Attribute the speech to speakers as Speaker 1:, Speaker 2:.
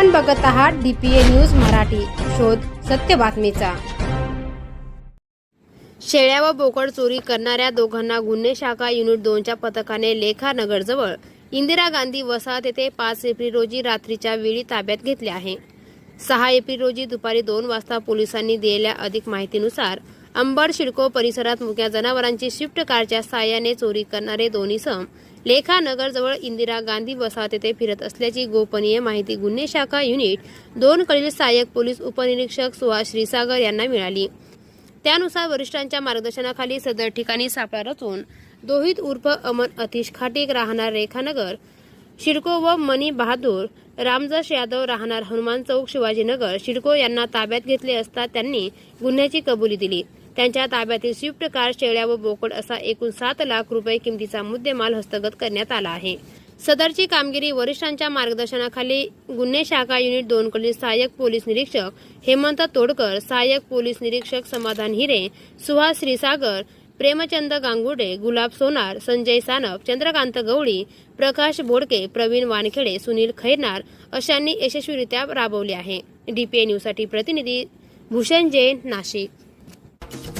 Speaker 1: आपण बघत आहात डीपीए न्यूज मराठी. शोध सत्य बातमीचा. शेळ्या व बोकड चोरी करणाऱ्या दोघांना गुन्हे शाखा युनिट दोनच्या पथकाने लेखानगरजवळ इंदिरा गांधी वसाहत येथे पाच एप्रिल रोजी रात्रीच्या वेळी ताब्यात घेतले आहे. सहा एप्रिल रोजी दुपारी दोन वाजता पोलिसांनी दिलेल्या अधिक माहितीनुसार अंबड शिडको परिसरात मुक्या जनावरांची शिफ्ट कारच्या साहाय्याने चोरी करणारे दोन्ही सम. लेखानगरजवळ इंदिरा गांधी वसाहत येथे फिरत असल्याची गोपनीय माहिती गुन्हे शाखा युनिट दोन कडील सहाय्यक पोलीस उपनिरीक्षक सुहास श्रीसागर यांना मिळाली. त्यानुसार वरिष्ठांच्या मार्गदर्शनाखाली सदर ठिकाणी सापळा रचून दोहित उर्फ अमन अतिश खाटीक राहणार रेखानगर शिडको व मनी बहादूर रामजस यादव राहणार हनुमान चौक शिवाजीनगर शिडको यांना ताब्यात घेतले असता त्यांनी गुन्ह्याची कबुली दिली. त्यांच्या ताब्यातील स्विफ्ट कार शेळ्या व बोकड असा एकूण सात लाख रुपये किमतीचा मुद्देमाल हस्तगत करण्यात आला आहे. सदरची कामगिरी वरिष्ठांच्या मार्गदर्शनाखाली गुन्हे शाखा युनिट दोन कडील सहाय्यक पोलीस निरीक्षक हेमंत तोडकर सहाय्यक पोलीस निरीक्षक समाधान हिरे सुहास श्रीसागर प्रेमचंद गांगुडे गुलाब सोनार संजय सानप चंद्रकांत गवळी प्रकाश बोडके प्रवीण वानखेडे सुनील खैरनार अशांनी यशस्वीरित्या राबवले आहे. डीपीए न्यूजसाठी प्रतिनिधी भूषण जैन नाशिक.